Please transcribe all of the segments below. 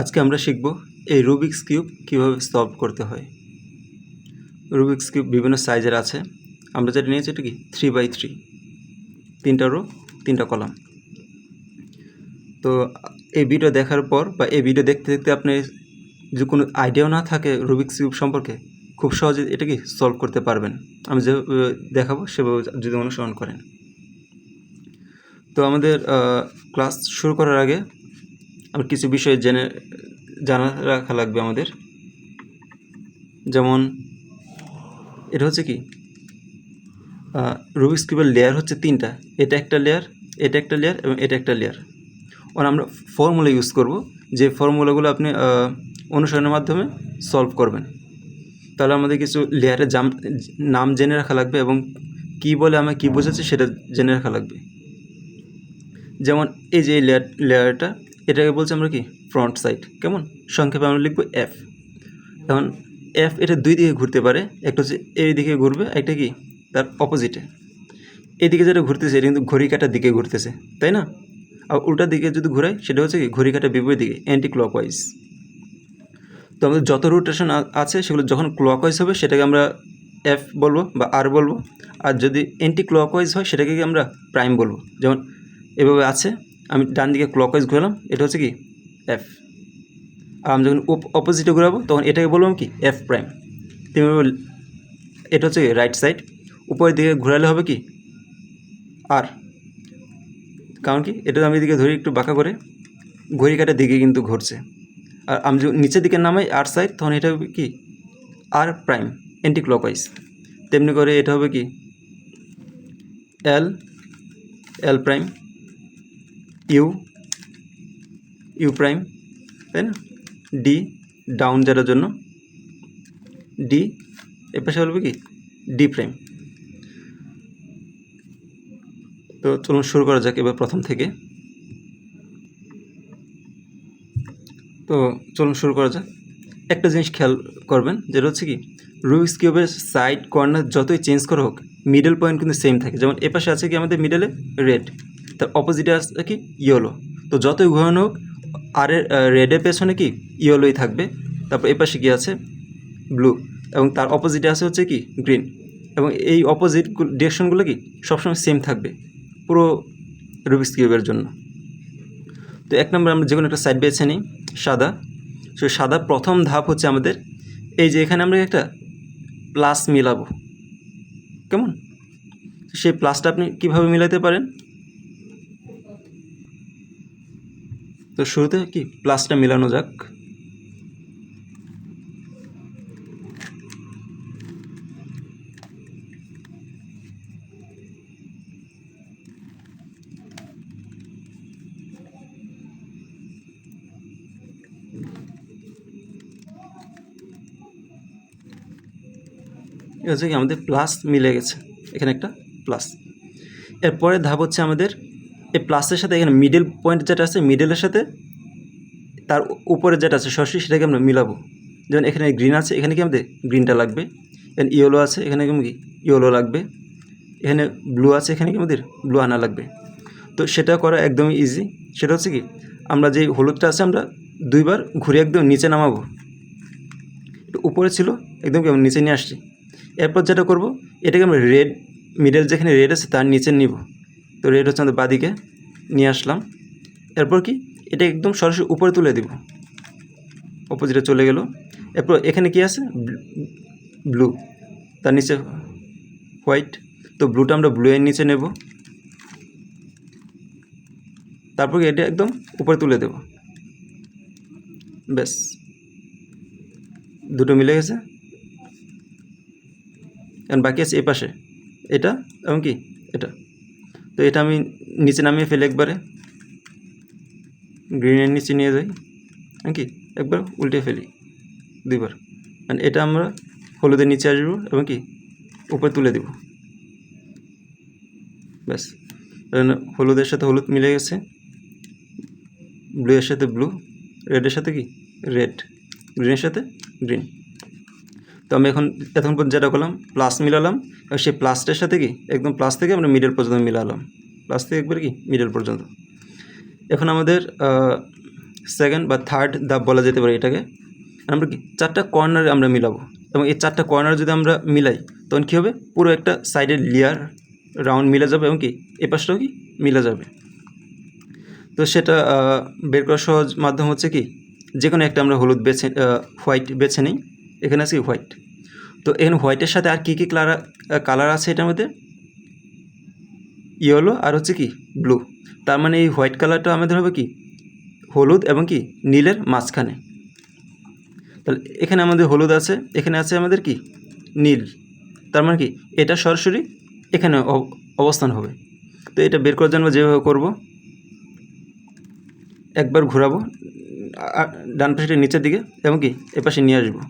আজকে আমরা শিখব এই রুবিক্স কিউব কীভাবে সলভ করতে হয়। রুবিক্স কিউব বিভিন্ন সাইজের আছে। আমরা যেটা নিয়েছি এটা কি? থ্রি বাই থ্রি তিনটা রো তিনটা কলাম তো এই ভিডিও দেখার পর বা এই ভিডিও দেখতে দেখতে আপনি যদি কোনো আইডিয়াও না থাকে রুবিক্স কিউব সম্পর্কে, খুব সহজে এটা কি সলভ করতে পারবেন। আমি যেভাবে দেখাবো সেভাবে যদি অনুসরণ করেন। তো আমাদের ক্লাস শুরু করার আগে আমার কিছু বিষয় জেনে, জানা রাখা লাগবে আমাদের। যেমন, এটা হচ্ছে কি? রুবিক্স কিউবের লেয়ার হচ্ছে তিনটা। এটা একটা লেয়ার এটা একটা লেয়ার এবং এটা একটা লেয়ার ওর আমরা ফর্মুলা ইউজ করব, যে ফর্মুলাগুলো আপনি অনুসরণের মাধ্যমে সলভ করবেন। তাহলে আমাদের কিছু লেয়ারের জাম, নাম জেনে রাখা লাগবে এবং কি বলে আমরা কী বোঝাচ্ছি সেটা জেনে রাখা লাগবে। যেমন, এই যে লেয়ার লেয়ারটা এটাকে বলছি আমরা কি? ফ্রন্ট সাইড কেমন? সংক্ষেপে আমরা লিখব এফ এখন এফ এটা দুই দিকে ঘুরতে পারে, একটা হচ্ছে এই দিকে ঘুরবে একটা কি? তার অপোজিটে এদিকে যেটা ঘুরতেছে, এটা কিন্তু ঘড়ি কাটার দিকে ঘুরতেছে, তাই না? আর উল্টা দিকে যদি ঘুরাই, সেটা হচ্ছে কি? ঘড়ি কাটার বিপরীত দিকে অ্যান্টি ক্লকওয়াইজ তো আমাদের যত রোটেশন আছে, সেগুলো যখন ক্লকওয়াইজ হবে, সেটাকে আমরা এফ বলব বা আর বলব। আর যদি অ্যান্টি ক্লকওয়াইজ হয়, সেটাকে কি আমরা প্রাইম বলব? যেমন এভাবে আছে আমি ডান দিকে ক্লক ক্লকওয়াইজ ঘোরালাম, এটা হচ্ছে কি? এফ আর আমি যখন অপোজিটে ঘোরাবো, তখন এটাকে বললাম কি? এফ প্রাইম তেমনি এটা হচ্ছে রাইট সাইড উপরের দিকে ঘোরালে হবে কি? আর কারণ কি? এটা আমি এদিকে ধরি একটু বাঁকা করে। ঘড়ি কাটার দিকে কিন্তু ঘুরছে। আর আমি যখন নিচের দিকে নামাই আর সাইড তখন এটা হবে কি? R prime anti clock clockwise তেমনি করে এটা হবে কি? L L prime U U prime, তাই না? ডি, ডাউন যাওয়ার জন্য। ডি এর পাশে বলবে কি? D prime. তো চলুন শুরু করা যাক এবার প্রথম থেকে। তো চলুন শুরু করা যাক। একটা জিনিস খেয়াল করবেন, যেটা হচ্ছে কি? রুবিক্স কিউবের সাইড কর্নার যতই চেঞ্জ করা হোক মিডল পয়েন্ট কিন্তু সেম থাকে। যেমন এ পাশে আছে কি আমাদের মিডলে রেড তার অপোজিটে আছে কি? ইয়েলো। তো যতই ঘোরানো হোক, আর রেডের পেছনে কি? ইয়েলোই থাকবে। তারপর এ পাশে কি আছে? ব্লু এবং তার অপোজিটে আছে হচ্ছে কি? গ্রিন এবং এই অপোজিট ডিরেকশনগুলো কি? সবসময় সেম থাকবে। পুরো রুবিক্স কিউবের জন্য। তো এক নম্বর আমরা যে কোনো একটা সাইড বেছে নিই। সাদা। সো সাদা প্রথম ধাপ হচ্ছে আমাদের, এই যে এখানে আমরা একটা প্লাস মিলাবো। কেমন? সেই প্লাসটা আপনি কীভাবে মিলাতে পারেন? তো শুরুতে কি প্লাসটা মিলানো যাক? হচ্ছে কি আমাদের প্লাস মিলে গেছে। এখানে একটা প্লাস। এরপরে ধাপ হচ্ছে আমাদের এই প্লাসের সাথে এখানে মিডল পয়েন্ট যেটা আছে মিডলের সাথে তার উপরে যেটা আছে, সরাসরি, সেটাকে আমরা মিলাবো। যেমন এখানে গ্রিন আছে, এখানে কি আমাদের গ্রিনটা লাগবে। এখানে ইয়েলো আছে, এখানে কি ইয়েলো লাগবে। এখানে ব্লু আছে, এখানে কি আমাদের ব্লু আনা লাগবে। তো সেটা করা একদমই ইজি সেটা হচ্ছে কি, আমরা যে হলুদটা আছে, আমরা দুইবার ঘুরে একদম নিচে নামাবো। উপরে ছিল, একদম কেমন নিচে নিয়ে আসছি। এরপর যেটা করব, এটাকে আমরা রেড মিডল যেখানে রেড আছে, তার নিচে নিব। তো রেড হচ্ছে আমাদের বাদিকে, নিয়ে আসলাম। এরপর কি? এটা একদম সরাসরি উপরে তুলে দিব। অপোজিটে চলে গেল। এরপর এখানে কি আছে? ব্লু তার নিচে হোয়াইট তো ব্লুটা আমরা ব্লু এর নিচে নেব। তারপর এটা একদম উপরে তুলে দেব। ব্যাস। দুটো মিলে গেছে। এখন বাকি আছে এ পাশে। এটা এবং কি? এটা। তো এটা আমি নিচে নামিয়ে ফেলে একবারে। গ্রিনের নিচে নিয়ে যাই। হ্যাঁ কি একবার উল্টে ফেলি। দুইবার। মানে এটা আমরা হলুদের নিচে আসব এবং কি? উপরে তুলে দেব। ব্যাস। হলুদের সাথে হলুদ মিলে গেছে। ব্লু এর সাথে ব্লু রেডের সাথে কি? রেড গ্রিনের সাথে গ্রিন তো আমি এখন এতক্ষণ পর্যন্ত যেটা করলাম প্লাস মিলালাম আর সেই প্লাসটার সাথে কি, একদম প্লাস থেকে আমরা মিডল পর্যন্ত মিলালাম। প্লাস থেকে একবার কি মিডল পর্যন্ত। এখন আমাদের সেকেন্ড বা থার্ড ধাপ বলা যেতে পারে এটাকে। আমরা কি, চারটা কর্নার আমরা মিলাবো। এবং এই চারটা কর্নার যদি আমরা মিলাই, তখন কী হবে, পুরো একটা সাইডের লেয়ার রাউন্ড মিলে যাবে এবং কি, এ পাশটাও কি, মিলে যাবে। তো সেটা বের করার সহজ মাধ্যম হচ্ছে কি যে কোনো একটা আমরা হলুদ বেছে হোয়াইট বেছে নিই। এখানে আছে হোয়াইট তো এখানে হোয়াইটের সাথে আর কী কী কালার কালার আছে এটার মধ্যে? ইয়েলো আর হচ্ছে কি? ব্লু তার মানে এই হোয়াইট কালারটা আমাদের হবে কি? হলুদ এবং কি? নীলের মাঝখানে। তাহলে এখানে আমাদের হলুদ আছে, এখানে আছে আমাদের কি? নীল। তার মানে কি? এটা সরাসরি এখানে অব- অবস্থান হবে। তো এটা বের করার জন্য যেভাবে করব, একবার ঘোরাবো ডান পাশে নিচের দিকে এবং কি? এপাশে নিয়ে আসব।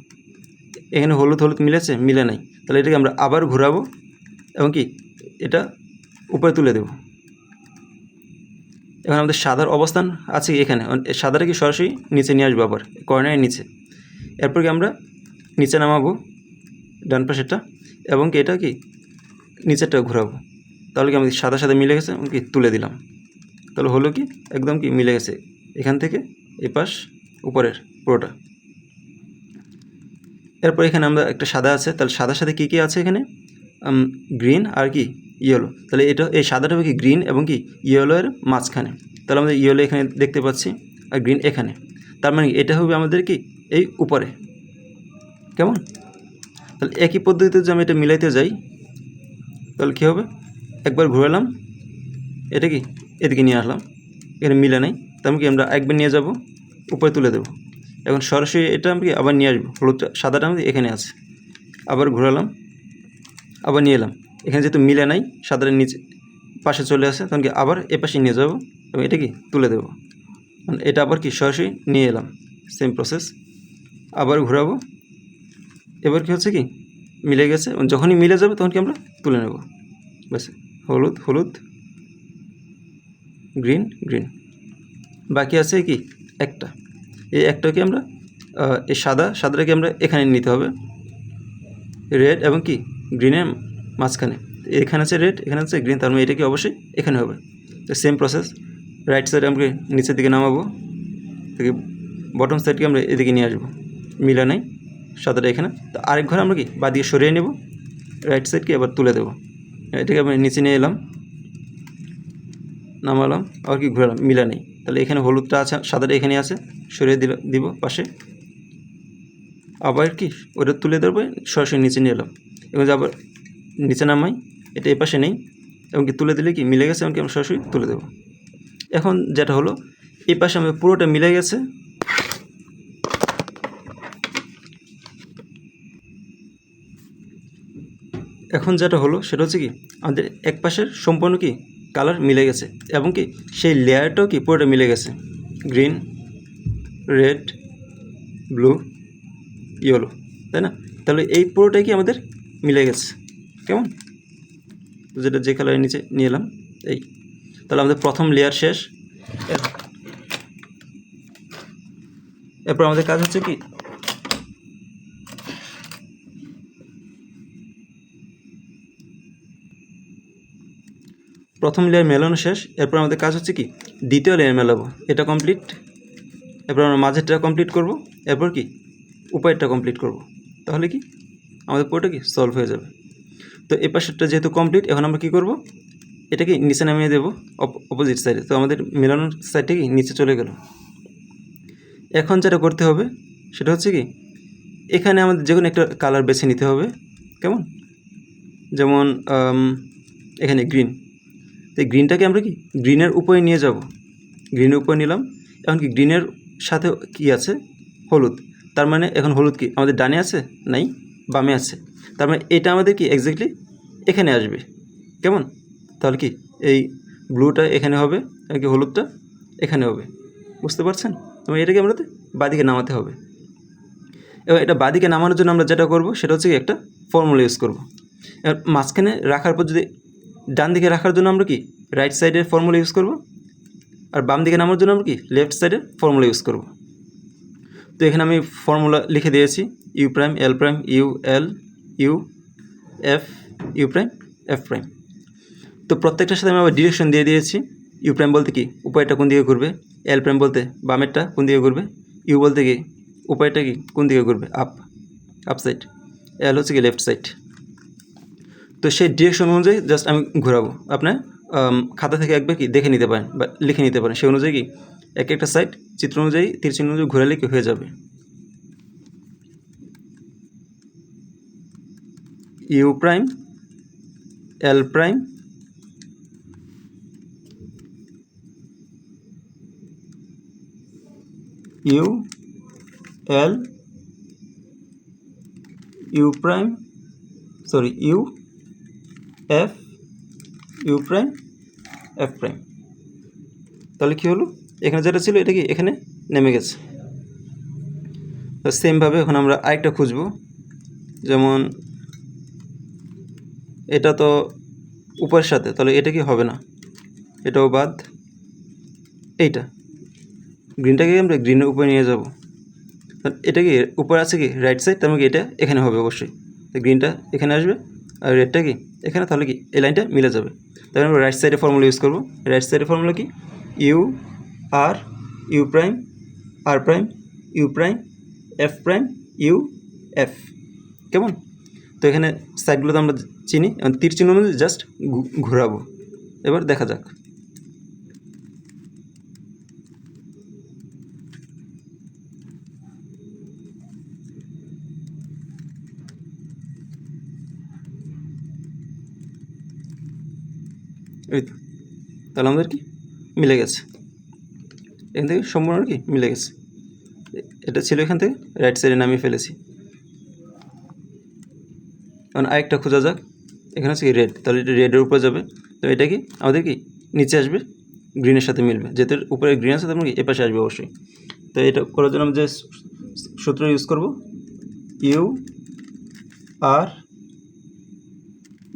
এখানে হলুদ হলুদ মিলেছে? মিলে নাই। তাহলে এটাকে আমরা আবার ঘোরাবো এবং কি? এটা উপরে তুলে দেব। এখন আমাদের সাদার অবস্থান আছে এখানে? সাদাটা কি সরাসরি নিচে নিয়ে আসব আবার? কর্নারের নিচে। এরপর কি আমরা নিচে নামাবো ডান পাশেরটা এবং কি এটা কি? নিচেরটা ঘোরাবো। তাহলে কি আমাদের সাদা সাদা মিলে গেছে? এবং কি? তুলে দিলাম। তাহলে হলো কি? একদম কি? মিলে গেছে। এখান থেকে এপাশ, উপরের পুরোটা। এরপর এখানে আমরা একটা সাদা আছে, তাহলে সাদার সাথে কী কী আছে এখানে? গ্রিন আর কি ইয়েলো তাহলে এটা, এই সাদাটা হবে কি গ্রিন এবং কি ইয়েলো এর মাঝখানে। তাহলে আমাদের ইয়েলো এখানে দেখতে পাচ্ছি আর গ্রিন এখানে। তার মানে এটা হবে আমাদের কি, এই উপরে। কেমন? তাহলে একই পদ্ধতিতে যদি আমি এটা মিলাইতে যাই, তাহলে কী হবে? একবার ঘুরালাম এটা কি, এদিকে নিয়ে আসলাম, এখানে মিলে নেই। তার মানে কি, আমরা একবার নিয়ে যাব, উপরে তুলে দেবো। এখন সরাসরি এটা আমি আবার নিয়ে আসব। হলুদটা, সাদাটা আমাদের এখানে আছে। আবার ঘোরালাম, আবার নিয়ে এলাম। এখানে যেহেতু মিলে নাই, সাদাটা নিচে, পাশে চলে আসে, তখন কি আবার এ পাশে নিয়ে যাব এবং এটা কি তুলে দেবো? মানে এটা আবার কি সরাসরি নিয়ে এলাম সেম প্রসেস আবার ঘোরাবো। এবার কি হচ্ছে কি? মিলে গেছে যখনই মিলে যাবে তখন কি আমরা তুলে নেব। ব্যাস, হলুদ হলুদ গ্রিন গ্রিন বাকি আছে কি? একটা। এই একটাকে আমরা এই সাদা, সাদাটাকে আমরা এখানে নিতে হবে। রেড এবং কি? গ্রিনের মাঝখানে। এখানে আছে রেড, এখানে আছে গ্রিন, তার মানে এটা কি অবশ্যই এখানে হবে। তো সেম প্রসেস, রাইট সাইডে আমরা নিচের দিকে নামাবো। থেকে বটম সাইডকে আমরা এদিকে নিয়ে আসব। মিলা নেই, সাদাটা এখানে। তো আরেক ঘর আমরা কি? বা দিয়ে সরিয়ে নেব। রাইট সাইডকে আবার তুলে দেবো। এটাকে আমরা নিচে নিয়ে এলাম। নামালাম, আবার কি ঘোরালাম? মিলা নেই। তাহলে এখানে হলুদটা আছে, সাদাটা এখানে আছে। সরিয়ে দিল, দিব পাশে। আবার কি? ওটা তুলে দেবো সরাসরি নিচে নিয়ে এলাম। এবং আবার নিচে নামাই, এটা এ পাশে নেই। এবং কি তুলে দিলে কি? মিলে গেছে এমনকি আমরা সরাসরি তুলে দেবো। এখন যেটা হলো, এ পাশে আমাদের পুরোটা মিলে গেছে। এখন যেটা হলো, সেটা হচ্ছে কি? আমাদের এক পাশের সম্পূর্ণ কি? কালার মিলে গেছে এবং কি সেই লেয়ারটাও কি পুরোটা মিলে গেছে। গ্রিন, রেড, ব্লু, ইয়েলো, তাই না? তাহলে এই পুরোটাই কি আমাদের মিলে গেছে। কেমন? যেটা যে কালারের নিচে নিয়ে এলাম, এই। তাহলে আমাদের প্রথম লেয়ার শেষ। এরপর আমাদের কাজ হচ্ছে কি? প্রথম লেয়ার মেলানো শেষ, এরপর আমাদের কাজ হচ্ছে কি? দ্বিতীয় লেয়ার মেলাবো। এটা কমপ্লিট এরপর আমরা মাঝেরটা কমপ্লিট করব, এরপর কি? উপায়টা কমপ্লিট করব। তাহলে কি? আমাদের পুরোটা কি? সলভ হয়ে যাবে। তো এ পাশেরটা যেহেতু কমপ্লিট এখন আমরা কি করব? এটাকে নিচে নামিয়ে দেবো অপোজিট সাইডে তো আমাদের মেলানোর সাইডটা কি? নিচে চলে গেল। এখন যেটা করতে হবে, সেটা হচ্ছে কি? এখানে আমাদের যে কোনো একটা কালার বেছে নিতে হবে। কেমন? যেমন এখানে গ্রিন তো এই গ্রিনটাকে আমরা কি গ্রিনের উপরে নিয়ে যাব। গ্রিনের উপরে নিলাম। এখন কি গ্রিনের সাথে কি আছে? হলুদ। তার মানে এখন হলুদ কি আমাদের ডানে আছে? নাই, বামে আছে। তার মানে এটা আমাদের কি এক্স্যাক্টলি এখানে আসবে। কেমন? তাহলে কি এই ব্লুটা এখানে হবে আর কি হলুদটা এখানে হবে। বুঝতে পারছেন? এবং এটাকে আমাদের বাদিকে নামাতে হবে। এবার এটা বাদিকে নামানোর জন্য আমরা যেটা করব সেটা হচ্ছে কি একটা ফর্মুলা ইউজ করব। এবার মাঝখানে রাখার পর যদি ডান দিকে রাখার জন্য আমরা কি রাইট সাইডের ফর্মুলা ইউজ করব? আর বাম দিকে নামার জন্য আমরা কি লেফট সাইডের ফর্মুলা ইউজ করব? তো এখানে আমি ফর্মুলা লিখে দিয়েছি U prime L prime U L U F U prime F prime তো প্রত্যেকটার সাথে আমি আবার ডিরেকশন দিয়ে দিয়েছি ইউ প্রাইম বলতে কি উপায়টা কোন দিকে ঘুরবে এল প্রাইম বলতে বামেরটা কোন দিকে ঘুরবে ইউ বলতে কি উপায়টা কি কোন দিকে ঘুরবে আপ আপ সাইড এল হচ্ছে কি লেফট সাইড তো সেই ডিরেকশন অনুযায়ী জাস্ট আমি ঘোরাবো। আপনার খাতা থেকে একবার কি দেখে নিতে পারেন বা লিখে নিতে পারেন। সেই অনুযায়ী কি? এক একটা সাইড চিত্র অনুযায়ী তীর চিহ্ন অনুযায়ী ঘোরালে কি হয়ে যাবে? U prime L prime U L U prime sorry U F U prime F prime তাহলে কী হলো? এখানে যেটা ছিল এটা কি? এখানে নেমে গেছে। সেমভাবে এখন আমরা আরেকটা খুঁজবো। যেমন এটা তো উপরের সাথে, তাহলে এটা কি হবে না? এটাও বাদ। এইটা। গ্রিনটাকে আমরা গ্রিনের উপরে নিয়ে যাব? এটা কি উপরে আছে কি? রাইট সাইড তার মানে কি এটা এখানে হবে অবশ্যই। গ্রিনটা এখানে আসবে। আর রেটটা কি? এখানে তাহলে কি? এই লাইনটা মিলে যাবে। তাহলে আমরা রাইট সাইডে ফর্মুলা ইউজ করব। রাইট সাইডের ফর্মুলা কি? U R U prime R prime U prime F prime U F কেমন? তো এখানে সাইডগুলো তো আমরা চিনি এবং তীর চিহ্ন অনুযায়ী জাস্ট ঘোরাবো। এবার দেখা যাক। এই তো। তাহলে আমাদের কি? মিলে গেছে। এখান থেকে সম্পূর্ণ কি? মিলে গেছে। এটা ছিল এখান থেকে রাইট সাইডে নামিয়ে ফেলেছি। এখন আরেকটা খোঁজা যাক। এখানে হচ্ছে কি রেড তাহলে এটা রেডের উপরে যাবে। তো এটা কি? আমাদের কি? নিচে আসবে গ্রিনের সাথে মিলবে। যেহেতু উপরে গ্রিন আছে তেমন কি? এপাশে আসবে অবশ্যই। তো এটা করার জন্য আমরা যে সূত্র ইউজ করব U R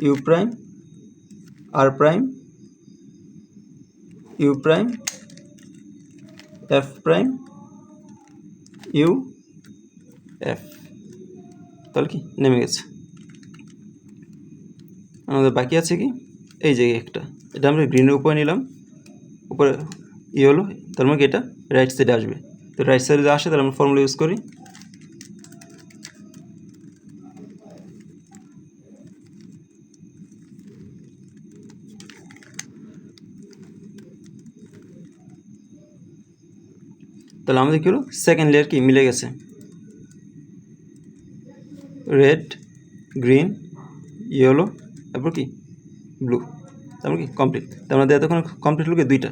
U prime R prime U prime F prime U F তাহলে কি? নেমে গেছে। আমাদের বাকি আছে কি? এই যে একটা। এটা আমরা গ্রিনের উপরে নিলাম। উপরে ই হলো, তার মানে এটা? রাইট সাইডে আসবে। তো রাইট সাইডে আসে, তাহলে আমরা ফর্মুলা ইউজ করি। তাহলে আমাদের কী হলো? সেকেন্ড লেয়ার কি মিলে গেছে। রেড গ্রিন ইয়েলো তারপর কি? ব্লু তারপর কি? কমপ্লিট তার মধ্যে এতক্ষণ কমপ্লিট হলো কি? দুইটা।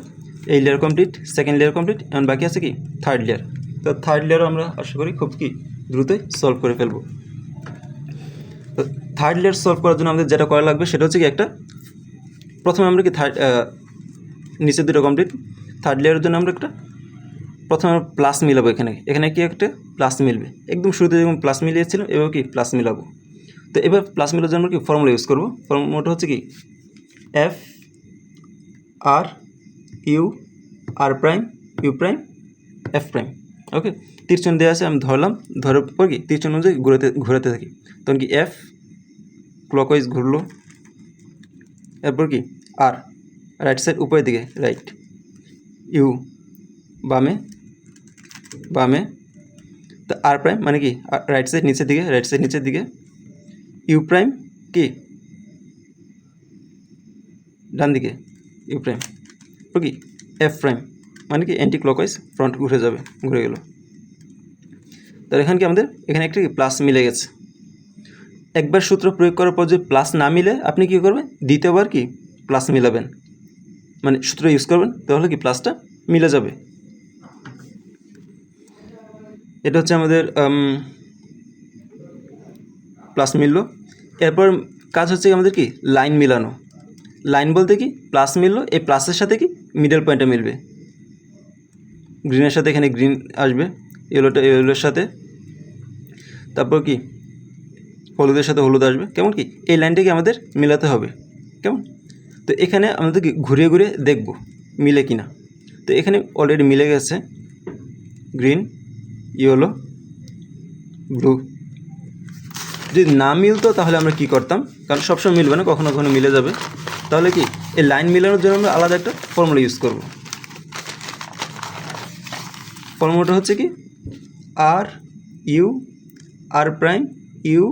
এই layer complete second layer complete এখন বাকি আছে কি? থার্ড লেয়ার তো থার্ড লেয়ারও আমরা আশা করি খুব কি? দ্রুতই সলভ করে ফেলব। তো থার্ড লেয়ার সলভ করার জন্য আমাদের যেটা করা লাগবে সেটা হচ্ছে কি একটা প্রথমে আমরা কি থার্ড নিচের দুটো কমপ্লিট থার্ড লেয়ারের জন্য আমরা একটা প্রথমে প্লাস মিলাবো এখানে। এখানে কি একটা? প্লাস মিলবে। একদম শুরুতে যেমন প্লাস মিলিয়েছিলাম, এবার কি প্লাস মিলাবো? তো এবার প্লাস মিলার জন্য কি ফর্মুলা ইউজ করব? ফর্মুলাটা হচ্ছে কি? F R U R prime U prime F prime okay তীরচন দেওয়া আছে, আমি ধরলাম। ধরার পর কি? তীরচন অনুযায়ী ঘুরাতে, ঘোরাতে থাকি। তখন কি এফ ক্লকওয়াইজ ঘুরলো। এরপর কি? আর রাইট সাইড উপরের দিকে রাইট ইউ বামে বামে, তো আর প্রাইম মানে কি? রাইট সাইড নিচের দিকে রাইট সাইড নিচের দিকে। ইউ প্রাইম কি? ডান দিকে ইউ প্রাইম ও কি? এফ প্রাইম মানে কি? অ্যান্টি ক্লকওয়াইজ ফ্রন্ট ঘুরে যাবে, ঘুরে গেল। তাহলে এখানে কি আমাদের? এখানে একটা প্লাস মিলে গেছে। একবার সূত্র প্রয়োগ করার পর যদি প্লাস না মিলে, আপনি কি করবেন? দ্বিতীয়বার কি? প্লাস মিলাবেন। মানে সূত্র ইউজ করবেন, তাহলে কি? প্লাসটা মিলে যাবে। এটা হচ্ছে আমাদের প্লাস মিললো। এরপর কাজ হচ্ছে আমাদের কি? লাইন মিলানো। লাইন বলতে কি? প্লাস মিললো, এই প্লাসের সাথে কি? মিডল পয়েন্টটা মিলবে। গ্রিনের সাথে এখানে গ্রিন আসবে ইয়েলোটা ইয়েলোর সাথে। তারপর কি? হলুদের সাথে হলুদ আসবে। কেমন কি? এই লাইনটাকে আমাদের মেলাতে হবে। কেমন? তো এখানে আমাদের কি ঘুরিয়ে ঘুরিয়ে দেখব, মিলে কি না তো এখানে অলরেডি মিলে গেছে গ্রিন ইয়েলো ব্লু যদি না মিলতো তাহলে আমরা কি করতাম? কারণ সবসময় মিলবে না, কখনো কখনো মিলে যাবে। তাহলে কি? এই লাইন মিলানোর জন্য আমরা আলাদা একটা ফর্মুলা ইউজ করব। ফর্মুলাটা হচ্ছে কি? R U R prime U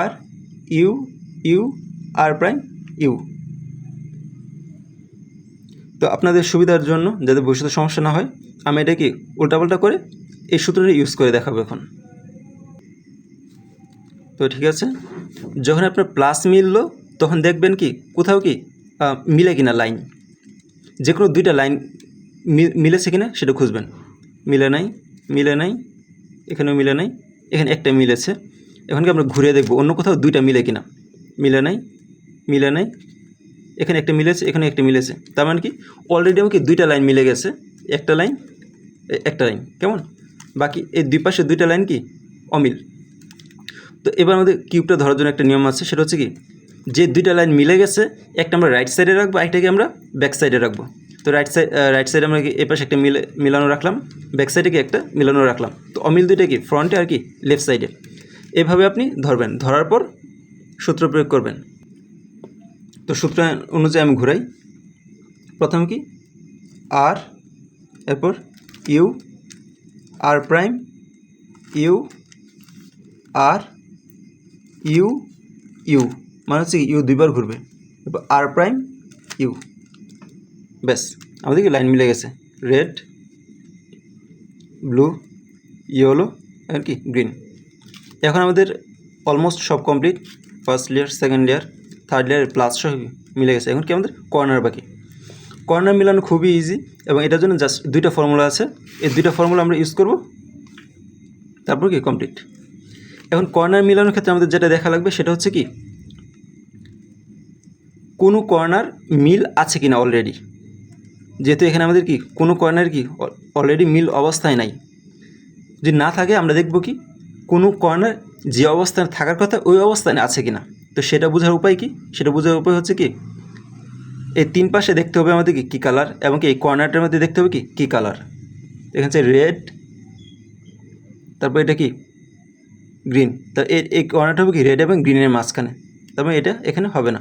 R U U R prime U তো আপনাদের সুবিধার জন্য, যাতে ভবিষ্যতে সমস্যা না হয়, আমি এটা কি উল্টাপাল্টা করে এই সূত্রটা ইউজ করে দেখাবো এখন। তো ঠিক আছে, যখন আপনার প্লাস মিললো, তখন দেখবেন কি, কোথাও কি মিলে কিনা লাইন যে কোনো দুইটা লাইন মিলেছে কিনা, সেটা খুঁজবেন। মিলে নাই মিলে নাই, এখানেও মিলে নাই, এখানে একটা মিলেছে। এখন কি আমরা ঘুরে দেখব, অন্য কোথাও দুইটা মিলে কিনা। মিলে নাই মিলে নাই, এখানে একটা মিলেছে, এখানে একটা মিলেছে। তার মানে কি অলরেডি আমাকে দুইটা লাইন মিলে গেছে, একটা লাইন একটা লাইন কেমন? বাকি এই দুই পাশে দুইটা লাইন কি? অমিল। তো এবার আমাদের কিউবটা ধরার জন্য একটা নিয়ম আছে, সেটা হচ্ছে কি? যে দুইটা লাইন মিলে গেছে, একটা আমরা রাইট সাইডে রাখব একটাকে আমরা ব্যাক সাইডে রাখব। তো রাইট সাইড রাইট সাইডে আমরা কি এ পাশে একটা মিলে, মিলানো রাখলাম ব্যাক সাইডে কি একটা মিলানো রাখলাম। তো অমিল দুইটা কি? ফ্রন্টে আর কি? লেফট সাইডে এভাবে আপনি ধরবেন। ধরার পর সূত্র প্রয়োগ করবেন। তো সূত্র অনুযায়ী আমি ঘুরাই। প্রথম কি? আর এরপর U R prime U R U U মানে হচ্ছে ইউ দুইবার ঘুরবে। আর প্রাইম ইউ ব্যাস। আমাদের কি লাইন মিলে গেছে? রেড ব্লু ইয়েলো আর কি গ্রিন এখন আমাদের অলমোস্ট সব complete first layer second layer third layer plus সব মিলে গেছে। এখন কি আমাদের কর্নার বাকি? কর্নার মিলানো খুবই ইজি এবং এটার জন্য জাস্ট দুইটা ফর্মুলা আছে। এই দুইটা ফর্মুলা আমরা ইউজ করব। তারপর কি? কমপ্লিট এখন কর্নার মিলানোর ক্ষেত্রে আমাদের যেটা দেখা লাগবে সেটা হচ্ছে কি? কোনো কর্নার মিল আছে কিনা অলরেডি যেহেতু এখানে আমাদের কি? কোনো কর্নার কি অলরেডি মিল অবস্থায় নাই। যদি না থাকে, আমরা দেখব কি? কোনো কর্নার যে অবস্থানে থাকার কথা ওই অবস্থানে আছে কিনা? তো সেটা বোঝার উপায় কি? সেটা বোঝার উপায় হচ্ছে কি? এই তিন পাশে দেখতে হবে আমাদের কি কালার এবং এই কর্নারটার মধ্যে দেখতে হবে কি, কী কালার এখানে হচ্ছে রেড তারপর এটা কি? গ্রিন তা এই কর্নারটা হবে কি রেড এবং গ্রিনের মাঝখানে। তারপরে এটা এখানে হবে না।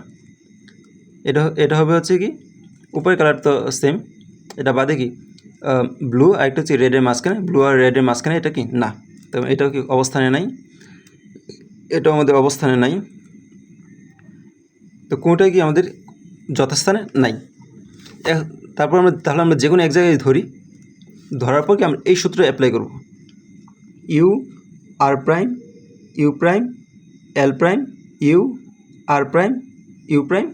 এটা এটা হবে হচ্ছে কি, উপরের কালার তো সেম এটা বাদে কি ব্লু আর একটা হচ্ছে রেডের মাঝখানে। ব্লু আর রেডের মাঝখানে এটা কি? না। তবে এটাও কি অবস্থানে নাই। এটাও আমাদের অবস্থানে নাই। তো কোনোটাই কি আমাদের যথাস্থানে নাই। তারপর আমরা, তাহলে আমরা যে কোনো এক জায়গায় ধরি, ধরার পর কি আমরা এই সূত্র অ্যাপ্লাই করব। U R prime U prime L prime U R prime U prime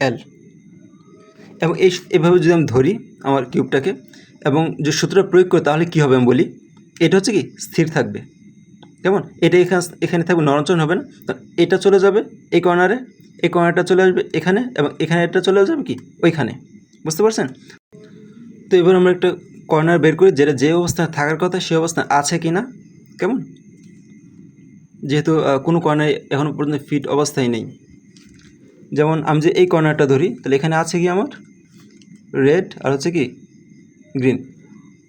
L এবং এই এভাবে যদি আমি ধরি আমার কিউবটাকে এবং যে সূত্রটা প্রয়োগ করি, তাহলে কী হবে আমি বলি? এটা হচ্ছে কি? স্থির থাকবে। কেমন? এটা এখানে এখানে থাকবে নরঞ্চন হবে না। এটা চলে যাবে এই কর্নারে এই কর্নারটা চলে আসবে এখানে এবং এখানে এটা চলে যাবে কি? ওইখানে। বুঝতে পারছেন? তো এবার আমরা একটা কর্নার বের করি, যেটা যে অবস্থায় থাকার কথা সেই অবস্থায় আছে কি না কেমন? যেহেতু কোনো কর্নার এখনও পর্যন্ত ফিট অবস্থায় নেই। যেমন আমি যে এই কর্নারটা ধরি, তাহলে এখানে আছে কি আমার? রেড আর হচ্ছে কি? গ্রিন।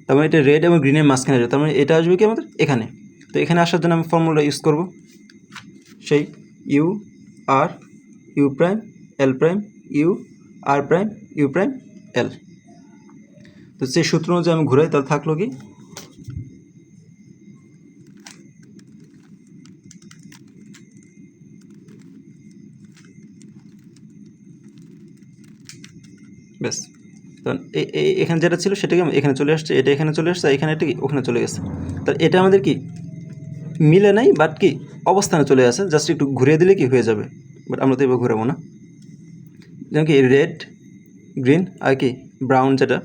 তার মানে এটা রেড এবং গ্রিনের মাঝখানে আসবে তার মানে এটা আসবে কি আমাদের? এখানে। তো এখানে আসার জন্য আমি ফর্মুলা ইউজ করব। সেই U R U prime, L prime, U, R prime, U prime, L. তো সেই সূত্র অনুযায়ী আমি ঘুরাই, তাহলে থাকল কি? ব্যাস। এখানে যেটা ছিল সেটা কি আমার এখানে চলে আসছে, এটা এখানে চলে আসছে, এখানে এটা কি? ওখানে চলে গেছে। তাহলে এটা আমাদের কি? মিলে নাই বাট কি? অবস্থানে চলে আসে জাস্ট একটু ঘুরিয়ে দিলে কি হয়ে যাবে? বাট আমরা তো এবার ঘুরাবো না। যেমন কি রেড গ্রিন আর কি ব্রাউন যেটা,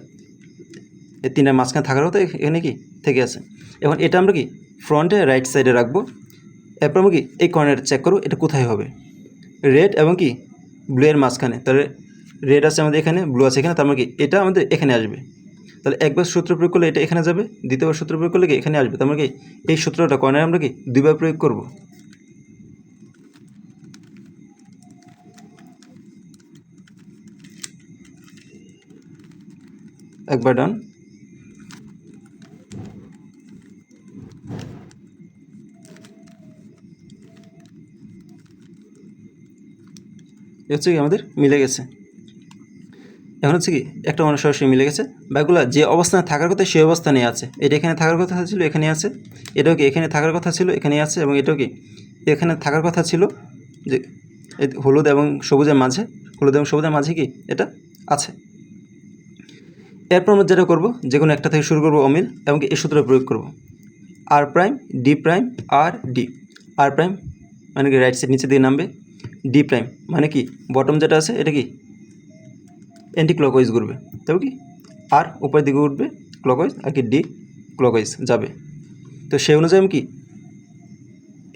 এই তিনটা মাঝখানে থাকার কথা এখানে কি থেকে আছে। এখন এটা আমরা কি ফ্রন্টে রাইট সাইডে রাখব। এরপর আমরা কি এই কর্নারটা চেক করব এটা কোথায় হবে। রেড এবং কি ব্লু এর মাঝখানে। তাহলে রেড আছে আমাদের এখানে ব্লু আছে এখানে, তার মানে কি এটা আমাদের এখানে আসবে। তাহলে একবার সূত্র প্রয়োগ করলে এটা এখানে যাবে, দ্বিতীয়বার সূত্র প্রয়োগ করলে কি এখানে আসবে। তার মানে কি এই সূত্রটা কর্নারে আমরা কি দুইবার প্রয়োগ করব। একবার ডান। হচ্ছে কি আমাদের মিলে গেছে। এখন হচ্ছে কি একটা মানুষ সরাসরি মিলে গেছে। বাকিগুলো যে অবস্থানে থাকার কথা সেই অবস্থানে আছে। এটা এখানে থাকার কথা ছিল, এখানে আছে। এটাও কি এখানে থাকার কথা ছিল, এখানে আছে এবং এটাও কি এখানে থাকার কথা ছিল? যে হলুদ এবং সবুজের মাঝে, হলুদ এবং সবুজের মাঝে কি এটা আছে? এরপর আমরা যেটা করব, যে কোনো একটা থেকে শুরু করব অমিল এবং এই সূত্রটা প্রয়োগ করব। R prime, D prime, R D. R prime মানে কি রাইট সাইড নিচে দিয়ে নামবে। ডি প্রাইম মানে কি বটম যেটা আছে, এটা কি? অ্যান্টি ক্লকওয়াইজ ঘুরবে। তবে কি? আর উপরের দিকে উঠবে ক্লকওয়াইজ আর কি, ডি ক্লকওয়াইজ যাবে। তো সেই অনুযায়ী আমি কি,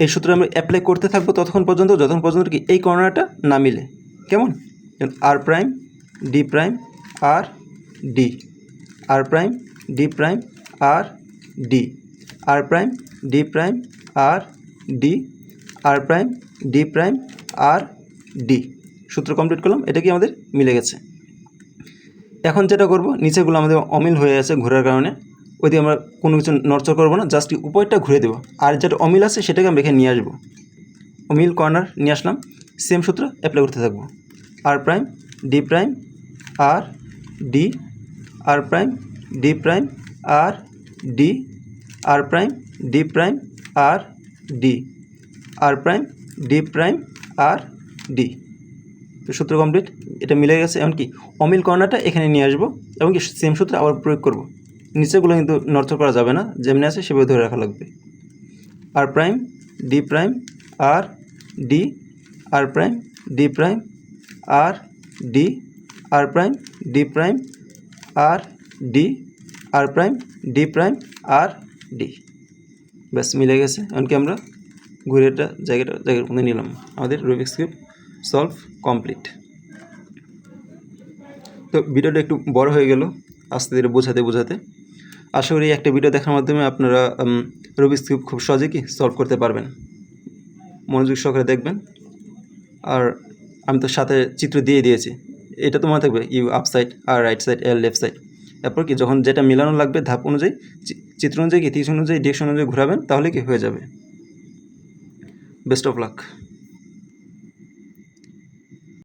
এই সূত্র আমরা অ্যাপ্লাই করতে থাকব ততক্ষণ পর্যন্ত, যতক্ষণ পর্যন্ত কি এই কর্নারটা না মিলে। কেমন? R prime D prime R D. R prime, D prime, R D. R prime, D prime, R D. R prime, D prime, R D. সূত্র কমপ্লিট করলাম, এটা কি আমাদের মিলে গেছে? এখন যেটা করব, নিচেগুলো আমাদের অমিল হয়ে আছে ঘোরার কারণে ওইদিকে আমরা কোনো কিছু নড়চড় করব না, জাস্ট উপরটা ঘুরে দেবো। আর যেটা অমিল আছে, সেটাকে আমরা এখানে নিয়ে আসব। অমিল কর্নার নিয়ে আসলাম সেম সূত্র অ্যাপ্লাই করতে থাকব। R prime, D prime, R D. R prime D prime R D R prime D prime R D R prime D prime R D তো সূত্র কমপ্লিট এটা মিলে গেছে, এমনকি অমিল কর্নারটা এখানে নিয়ে আসব, এবং কি সেম সূত্র আবার প্রয়োগ করব। নিচেগুলো কিন্তু নড়চড় করা যাবে না, যেমনি আছে সেভাবে ধরে রাখা লাগবে। R prime D prime R D R prime D prime R D R prime D prime R D, R prime, D prime, R D. ব্যাস, মিলে গেছে। এমনকি আমরা ঘুরে এটা জায়গাটা, জায়গার মধ্যে নিলাম। আমাদের রুবিক্স কিউব সলভ কমপ্লিট তো ভিডিওটা একটু বড় হয়ে গেল আস্তে ধীরে বোঝাতে বোঝাতে। আশা করি একটা ভিডিও দেখার মাধ্যমে আপনারা রুবিক্স কিউব খুব সহজে কি সলভ করতে পারবেন। মনোযোগ সহকারে দেখবেন। আর আমি তো সাথে চিত্র দিয়ে দিয়েছি। এটা তোমার থাকবে ইউ আপ সাইড আর right side L left side এরপর কি, যখন যেটা মিলানো লাগবে, ধাপ অনুযায়ী চিত্র অনুযায়ী তীর অনুযায়ী ডিরেকশন অনুযায়ী ঘোরাবেন, তাহলে কি হয়ে যাবে? Best of luck